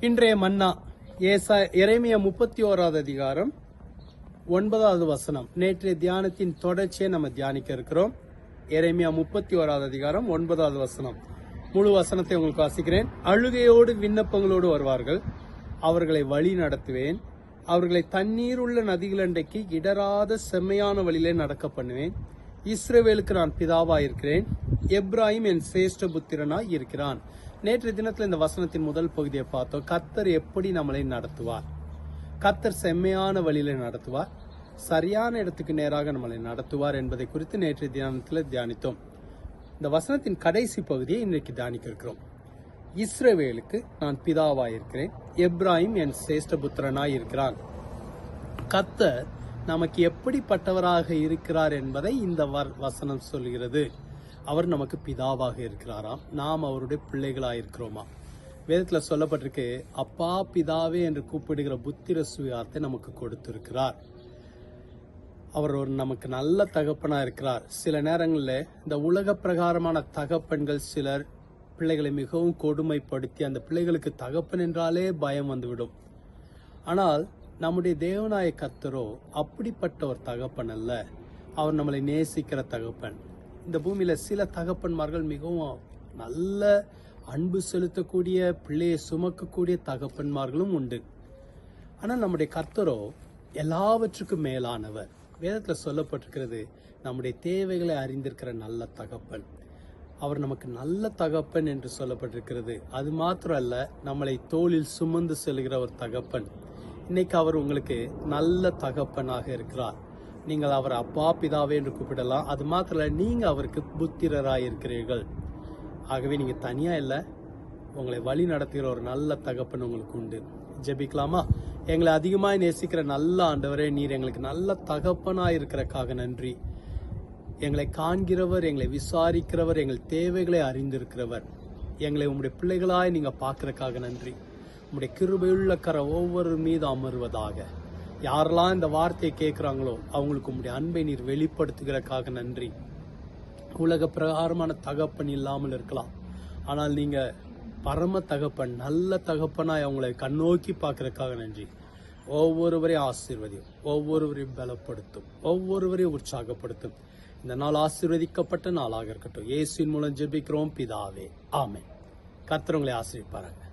இன்றைய மன்னா ஏசா இறைமைய முப்பத்தி ஓராவது அதிகாரம் ஒன்பதாவது வசனம். நேற்றைய தியானத்தின் தொடர்ச்சியை நம்ம தியானிக்க இருக்கிறோம். இறைமையா முப்பத்தி ஓராவது அதிகாரம் ஒன்பதாவது வசனம். முழு வசனத்தை உங்களுக்கு வாசிக்கிறேன். அழுகையோடு விண்ணப்பங்களோடு வருவார்கள். அவர்களை வழி நடத்துவேன். அவர்களை தண்ணீர் உள்ள நதிகளண்டைக்கு இடராத செம்மையான வழியிலே நடக்க பண்ணுவேன். இஸ்ரவேலுக்கு நான் பிதாவாக இருக்கிறேன் எப்ராஹிம் என் சிரேஷ்ட புத்திரனாய் இருக்கிறான். நேற்றைய தினத்தில் இந்த வசனத்தின் முதல் பகுதியை பார்த்தோம். கத்தர் எப்படி நம்மளை நடத்துவார்? கத்தர் செம்மையான வழியில நடத்துவார். சரியான இடத்துக்கு நேராக நம்மளை நடத்துவார் என்பதை குறித்து நேற்றைய தியானத்தில் தியானித்தோம். இந்த வசனத்தின் கடைசி பகுதியை இன்றைக்கு தியானிக்க இருக்கிறோம் இஸ்ரவேலுக்கு நான் பிதாவாயிருக்கிறேன். எப்ராஹிம் என் சிரேஷ்ட புத்திரனாய் இருக்கிறான். கத்தர் நமக்கு எப்படிப்பட்டவராக இருக்கிறார் என்பதை இந்த வசனம் சொல்கிறது. அவர் நமக்கு பிதாவாக இருக்கிறாராம். நாம் அவருடைய பிள்ளைகளாக இருக்கிறோமா வேதத்தில் சொல்லப்பட்டிருக்கு அப்பா பிதாவே என்று கூப்பிடுகிற புத்திர சுயார்த்தை நமக்கு கொடுத்திருக்கிறார். அவர் ஒரு நமக்கு நல்ல தகப்பனாக இருக்கிறார். சில நேரங்களில் இந்த உலக பிரகாரமான தகப்பன்கள் சிலர் பிள்ளைகளை மிகவும் கொடுமைப்படுத்தி அந்த பிள்ளைகளுக்கு தகப்பன் என்றாலே பயம் வந்துவிடும். ஆனால் நம்முடைய தேவநாய கர்த்தரோ அப்படிப்பட்ட ஒரு தகப்பன் அல்ல அவர் நம்மளை நேசிக்கிற தகப்பன். இந்த பூமியில சில தகப்பன்மார்கள் மிகவும் நல்ல அன்பு செலுத்தக்கூடிய பிள்ளையை சுமக்கக்கூடிய தகப்பன்மார்களும் உண்டு. ஆனால் நம்முடைய கர்த்தரோ எல்லாவற்றுக்கும் மேலானவர். வேதத்தில் சொல்லப்பட்டிருக்கிறது நம்முடைய தேவைகளை அறிந்திருக்கிற நல்ல தகப்பன். அவர் நமக்கு நல்ல தகப்பன் என்று சொல்லப்பட்டிருக்கிறது. அது மாத்திரம் அல்ல நம்மளை தோளில் சுமந்து செல்கிற ஒரு தகப்பன். இன்னைக்கு அவர் உங்களுக்கு நல்ல தகப்பனாக இருக்கிறார். நீங்கள் அவர் அப்பா பிதாவே என்று கூப்பிடலாம். அது மாத்திரம் நீங்கள் அவருக்கு புத்திரராக இருக்கிறீர்கள். ஆகவே நீங்கள் தனியாக இல்லை உங்களை வழி நடத்துகிற ஒரு நல்ல தகப்பன் உங்களுக்கு உண்டு. ஜெபிக்கலாமா? எங்களை அதிகமாக நேசிக்கிற நல்ல ஆண்டவரே நீர் எங்களுக்கு நல்ல தகப்பனாக இருக்கிறக்காக நன்றி. எங்களை காண்கிறவர் எங்களை விசாரிக்கிறவர் எங்கள் தேவைகளை அறிந்திருக்கிறவர். எங்களை உங்களுடைய பிள்ளைகளாய் நீங்கள் பார்க்குறக்காக நன்றி. உங்களுடைய கிருபையுள்ள கரை ஒவ்வொரு மீது அமர்வதாக. யாரெல்லாம் இந்த வார்த்தையை கேட்குறாங்களோ அவங்களுக்கு உங்களுடைய அன்பை நீர் வெளிப்படுத்துகிறக்காக நன்றி. உலக பிரகாரமான தகப்பன் இல்லாமல் இருக்கலாம். ஆனால் நீங்கள் பரம தகப்பன் நல்ல தகப்பனாய் அவங்களை கண்ணோக்கி பார்க்கறதுக்காக நன்றி. ஒவ்வொருவரையும் ஆசீர்வதியும் ஒவ்வொருவரையும் பலப்படுத்தும் ஒவ்வொருவரையும் உற்சாகப்படுத்தும். இந்த நாள் ஆசீர்வதிக்கப்பட்ட நாளாக இருக்கட்டும். இயேசுவின் மூலம் ஜெபிக்கிறோம் பிதாவே. ஆமை கத்துறவங்களை ஆசிரியப்பாருங்க